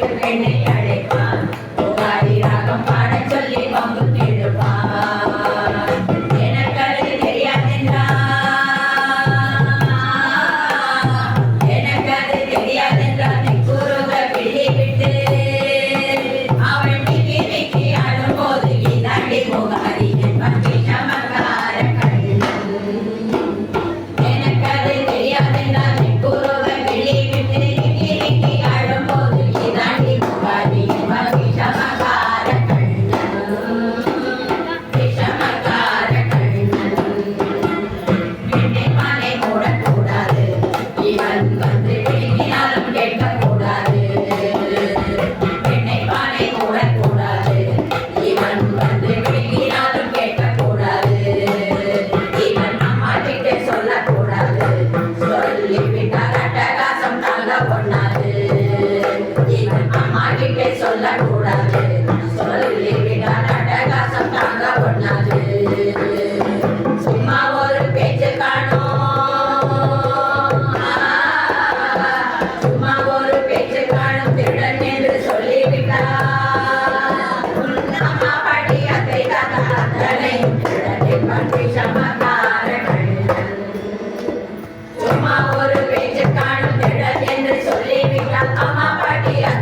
Mediterranean. விட்டா கட்டகாசம் நல்ல பொண்ணாது இதன் அம்மா கிட்டே சொல்லக்கூடாது சொல்லி விட்டா கட்டகாசம் நல்ல பொண்ணாது சும்மா ஒரு பேச்சு சும்மா ஒரு பேச்சு காணும்